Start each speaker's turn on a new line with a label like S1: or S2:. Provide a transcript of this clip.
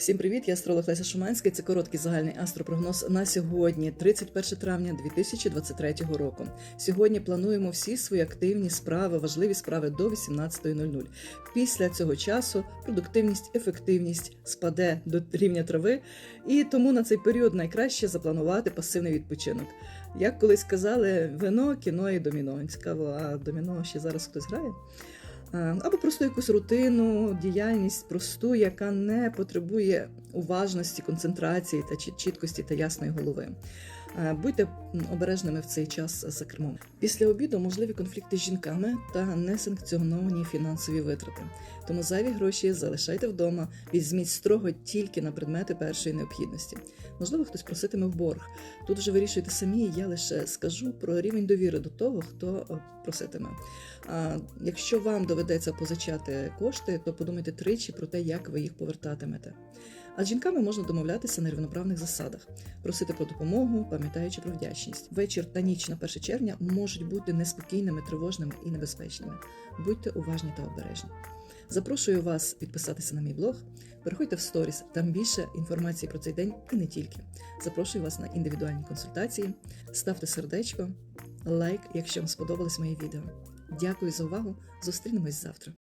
S1: Всім привіт! Я астролог Леся Шуманська. Це короткий загальний астропрогноз на сьогодні, 31 травня 2023 року. Сьогодні плануємо всі свої активні справи, важливі справи до 18.00. Після цього часу продуктивність, ефективність спаде до рівня трави, і тому на цей період найкраще запланувати пасивний відпочинок. Як колись казали, вино, кіно і доміно. Цікаво, а доміно ще зараз хтось грає? Е, або просто якусь рутину, діяльність просту, яка не потребує уважності, концентрації та чіткості та ясної голови. Е, Будьте обережними в цей час за кермом. Після обіду можливі конфлікти з жінками та несанкціоновані фінансові витрати. Тому зайві гроші залишайте вдома, візьміть строго тільки на предмети першої необхідності. Можливо, хтось проситиме в борг. Тут вже вирішуйте самі. Я лише скажу про рівень довіри до того, хто е, проситиме. Якщо вам доведеться позичати кошти, то подумайте тричі про те, як ви їх повертатимете. А з жінками можна домовлятися на рівноправних засадах, просити про допомогу, пам'ятаючи про вдячність. Вечір та ніч на 1 червня можуть бути неспокійними, тривожними і небезпечними. Будьте уважні та обережні. Запрошую вас підписатися на мій блог. Переходьте в сторіс, там більше інформації про цей день і не тільки. Запрошую вас на індивідуальні консультації. Ставте сердечко, лайк, якщо вам сподобалось моє відео. Дякую за увагу. Зустрінемось завтра.